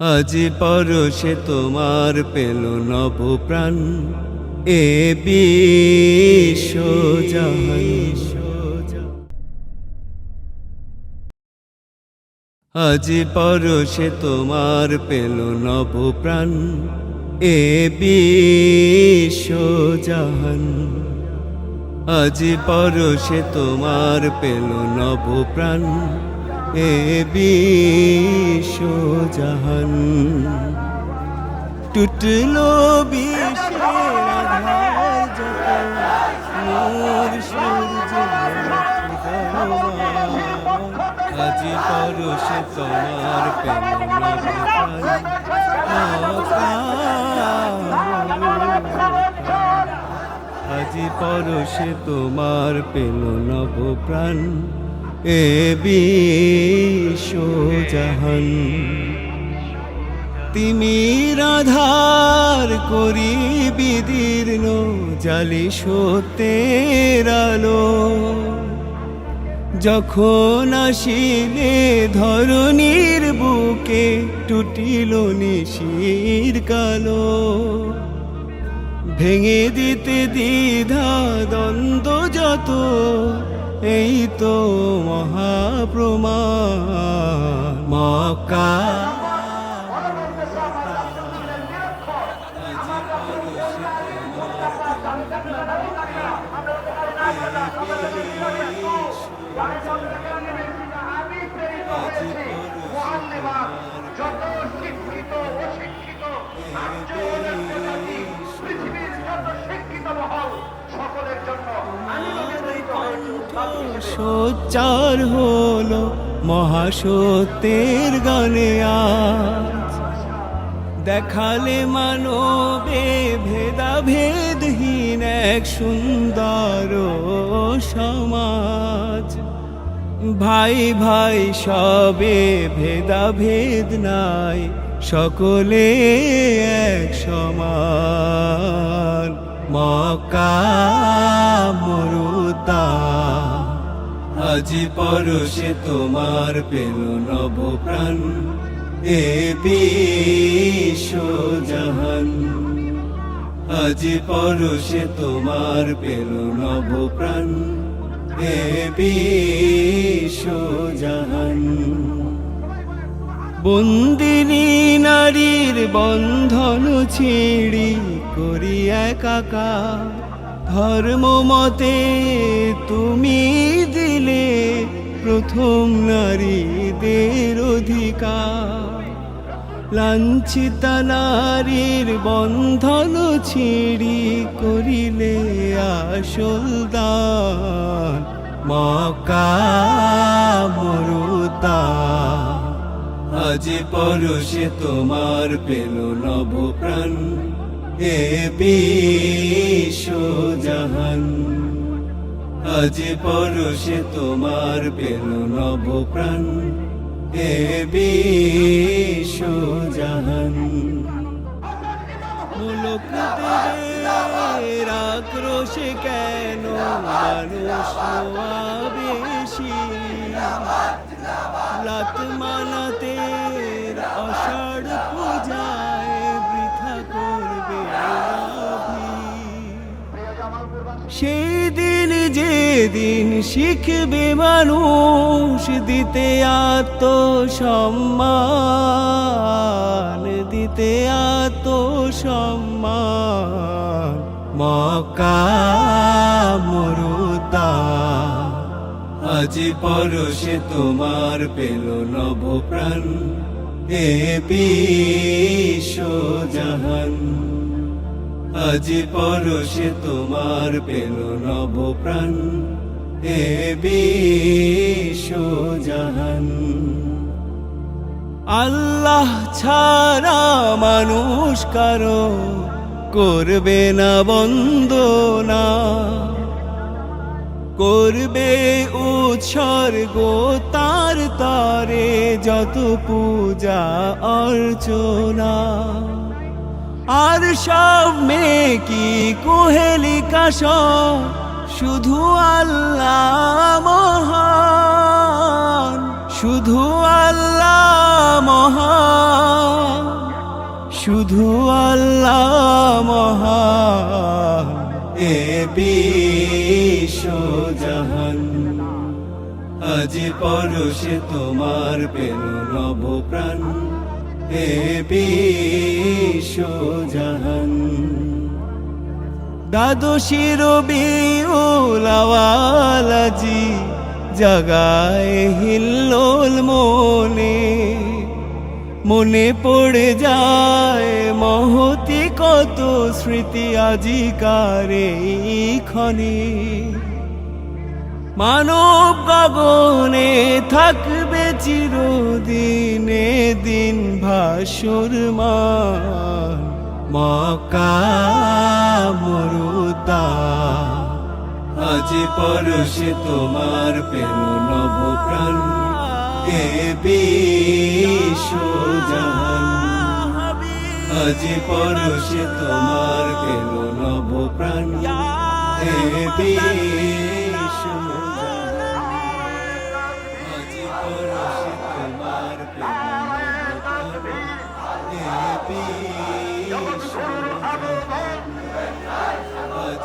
আজ পরশে তোমার পেল নব প্রাণ এ আজ পরশে তোমার পেল নব প্রাণ এ বিশ্ব জাহান আজ পরশে তোমার পেল নব প্রাণ এ বিশ্ব জাহান। টুটলো বিশ্বের আজ পরশে তোমার আজি পরশে তোমার পেল নব প্রাণ এ বিশ্ব জাহান। তিমির আধার করি বিদীর্ণ জালি সত্যের আলো। যখন আসিলে ধরনীর বুকে টুটিল নিশির কালো। ভেঙে দিতে দ্বিধা দ্বন্দ্ব যত এই তো মহাপ্রমা মক্কা সোচ্চার হলো মহাসত্যের গানে আজ। দেখালে মানবে ভেদাভেদহীন এক সুন্দর সমাজ। ভাই ভাই সবে ভেদাভেদ নাই, সকলে এক সমান। মকা মরুতা আজি পরশে তোমার পেল নব প্রাণ এ জাহান। আজি পরশে তোমার পেল নব প্রাণ এ জাহান। বন্দিনী নারীর বন্ধন ছিড়ি করি একাকা ধর্ম মতে তুমি প্রথম নারীদের অধিকার। লাঞ্ছিতা নারীর বন্ধন ছিড়ি করিলে আসল দান। মক্কা মরুতা, আজ পরশে তোমার পেল নব প্রাণ এ বিশ্ব জাহান। আজ পরশে তোমার পেল নব প্রাণ এ বিশ্ব জাহান মুলক আক্রোশে কেন মানুষ বেশি? লাত মানাতে অষাঢ় পূজায় বৃথা করবে। সেই দিন যেদিন শিখবে মানুষ দিতে আত্মসম্মান দিতে আত্মসম্মান মকা মরুতা। আজ পরশে তোমার পেল নব প্রাণ এ জাহান। আজ পরশে তোমার পেল নব প্রাণ এ বিশ্ব জাহান আল্লাহ ছাড়া মানুষ কারও করবে না বন্দনা করবে উৎসর্গ তার তারে যত পূজা অর্চনা। আর সব মেয়ে কি কুহেলিকা শুধু আল্লাহ মহান, শুধু আল্লাহ মহান, শুধু আল্লাহ মহান, এ বিশ্বজাহান আজ পরশে তোমার পেল নব প্রাণ। এ বিশ্বজাহান। দ্বাদশীর বিউলাওয়ালাজি জাগায় হিল্লোল মনে। মনে পড়ে যায় মহতি কত স্মৃতি আজিকার এই ক্ষণে। মানব গগনে থাকবে চিরদিনে দিন ভাসুর মকা মরুতা আজ পরশে তোমার পেল নব প্রাণ এ বিশ্বজাহান আজ পরশে তোমার পেল নব প্রাণ এ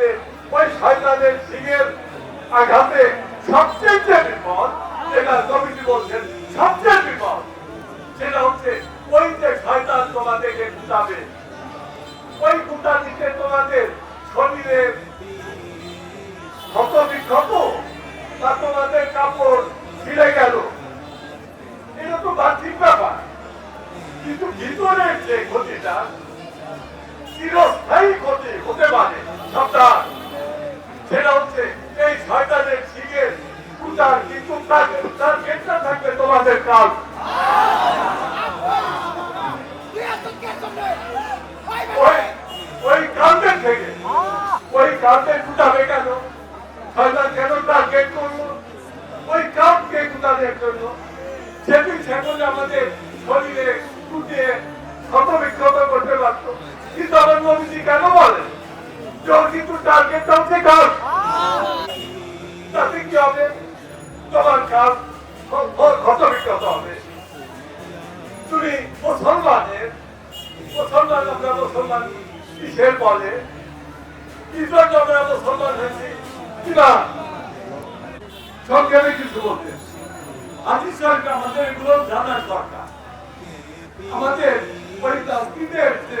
মুসলমানদের ওই শয়তানের সিংহের আঘাতে সবচেয়ে বিপদ যেটা কমিটি বলছেন, সবচেয়ে বিপদ, সেটা হচ্ছে ওই যে শয়তান তোমাদেরকে কুটাবে। ওই কুটা দিতে তোমাদের শরীরে ক্ষত বিক্ষত বা তোমাদের কাপড় ছিঁড়ে গেল। এটা তো বাহ্যিক ব্যাপার। কিন্তু ভিতরের যে ক্ষতিটা চিরস্থায়ী ক্ষতি হতে পারে। সন্তান সেটা হচ্ছে এই শয়তানের শিখের পূজার কিন্তু তার তার ক্ষেত্রে থাকবে তোমাদের কাল ওই কালদের থেকে, ওই কালদের কুটাবে কেন? শয়তান কেন টার্গেট করল? ওই কালকে কুটানোর জন্য? সেদিন সেগুলো আমাদের শরীরে কুটিয়ে ক্ষত বিক্ষত করতে পারত। কিন্তু আমার নবীজি কেন বলেন? ওর কিন্তু টার্গেটটা হচ্ছে কাল তাতে কি হবে? তোমার কাল ক্ষত বিক্ষত হবে। তুমি মুসলমানের মুসলমান আমরা মুসলমান কিসের বলে? কি জন্য আমরা মুসলমান হয়েছি? কিনা সংক্ষেপে কিছু বলতে। হাদিস শরীফে আমাদের এগুলো জানার দরকার। আমাদের ওই যে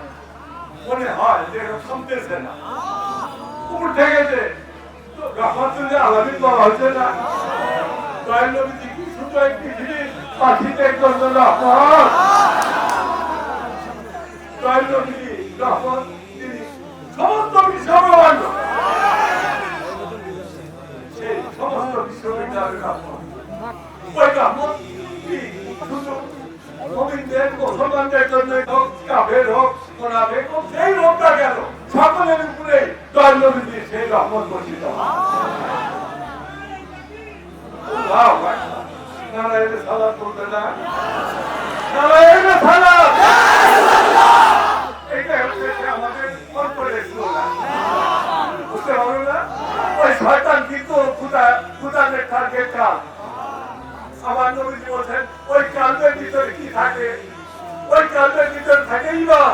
মনে হয় যে এটা শুনতেছে না উপর থেকে যে রহমতুল্লাহ আলমী বলা হচ্ছে না। দয়াল নবীজি কি শুধু একটি জিনিস পাখিতে জন্য রহমত দয়াল নবীজি রহমত সমস্ত বিশ্বব্রহ্মাণ্ড সেই সমস্ত বিশ্ববিদ্যালয়ের রহমত ওই রহমত কি? শুধু গোবিন্দের মুসলমানদের জন্য হোক, কাফের হোক মোনাফেক হোক সেই হোকটা গেল। সকলের উপরে দয়াল সেই রহমত বর্ষিত না? না? খুদা খুদাদের টার্গেট আমার নবীজি বলছেন, ওই কালবের ভিতরে কি থাকে? ওই কালবের ভিতরে থাকে ইমান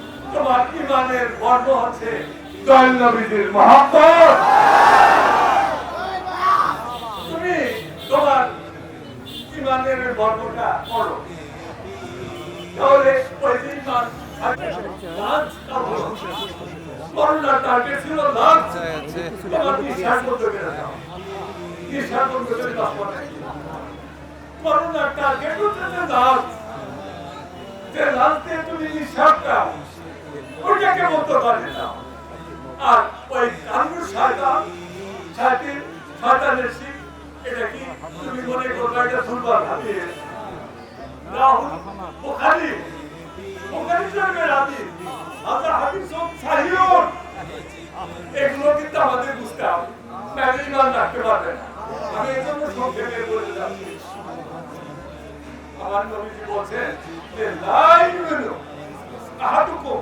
তোমার ইমানের বর্ম হচ্ছে নবীজির মহাব্বত। তুমি তোমার ইমানের বর্ণটা পড়ো। তাহলে ওই যে ইমান টার্গেট ছিল লাঞ্চ তোমার বিশ্বাস করতে পেরে যাও বিশ্বাস করতে পেরে যাও করোনা টার্গেট হচ্ছে যে লাঞ্চ যে তুমি নিঃশ্বাসটা ওইটাকে বলতে পারবে না। আর ওই আঙ্গুর শয়তান শয়তান শয়তানের শিখ এটা কি তুমি মনে করবে এটা ফুলবার হাতিয়ে রাহুল বুখারী বুখারী শরীফের হাদিস আমরা হাদিস সব সাহিহন এগুলো কিন্তু আমাদের বুঝতে হবে। ইমান রাখতে পারবে আমি এই জন্য সংক্ষেপে বলে যাচ্ছি। আমার নবীজি বলছেন যে লাই ইউমিনু আহাদুকুম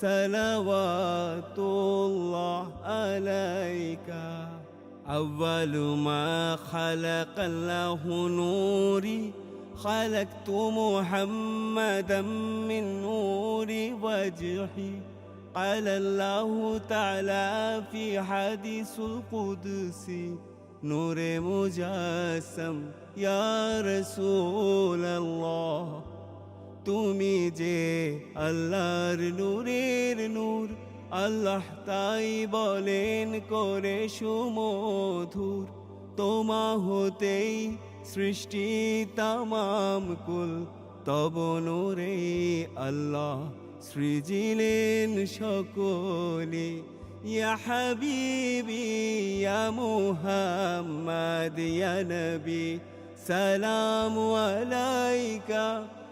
صلوات الله عليك. أول ما خلق الله نوري خلقت محمدا من نور وجهي. قال الله تعالى في حديث القدس نور مجسم يا رسول الله. তুমি যে আল্লাহর নূরের নূর, আল্লাহ তাই বলেন করে সুমধুর। তোমা হতেই সৃষ্টি তামাম কুল, তব নূরে আল্লাহ সৃজিলেন সকলে। ইয়া ইয়া সালাম আলাইকা।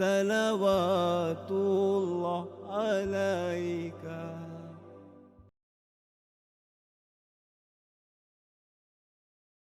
আলাইকা সালাওয়াতুল্লাহ আলাইকা